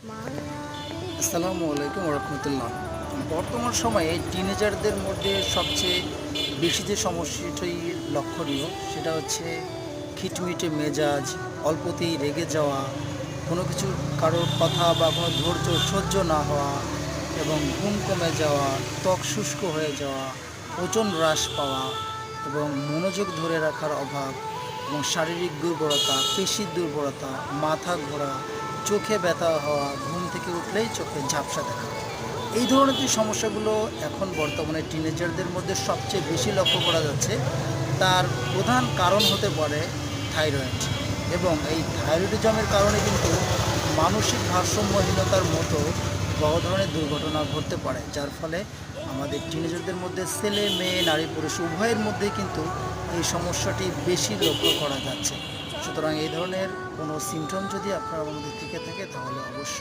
আসসালামু আলাইকুম রহমতুল্লাহ বর্তমান সময়ে টিনেজারদের মধ্যে সবচেয়ে বেশি যে সমস্যাটি লক্ষণীয়, সেটা হচ্ছে খিটমিটে মেজাজ, অল্পতেই রেগে যাওয়া, কোনো কিছু কারোর কথা বা কোনো ধৈর্য সহ্য না হওয়া এবং ঘুম কমে যাওয়া, ত্বক শুষ্ক হয়ে যাওয়া, ওজন হ্রাস পাওয়া এবং মনোযোগ ধরে রাখার অভাব এবং শারীরিক দুর্বলতা, পেশির দুর্বলতা, মাথা ঘোরা চোখে ব্যথা হওয়া, ঘুম থেকে উঠলেই চোখে ঝাপসা দেখা। এই ধরনের যে সমস্যাগুলো এখন বর্তমানে টিনেজারদের মধ্যে সবচেয়ে বেশি লক্ষ্য করা যাচ্ছে, তার প্রধান কারণ হতে পারে থাইরয়েড এবং এই থাইরয়েডিজমের কারণে কিন্তু মানসিক ভারসাম্যহীনতার মতো বড় ধরনের দুর্ঘটনা ঘটতে পারে, যার ফলে আমাদের টিনেজারদের মধ্যে ছেলে, মেয়ে, নারী, পুরুষ উভয়ের মধ্যেই কিন্তু এই সমস্যাটি বেশি লক্ষ্য করা যাচ্ছে। সুতরাং এই ধরনের কোনো সিমটম যদি আপনার আমাদের থেকে থাকে তাহলে অবশ্যই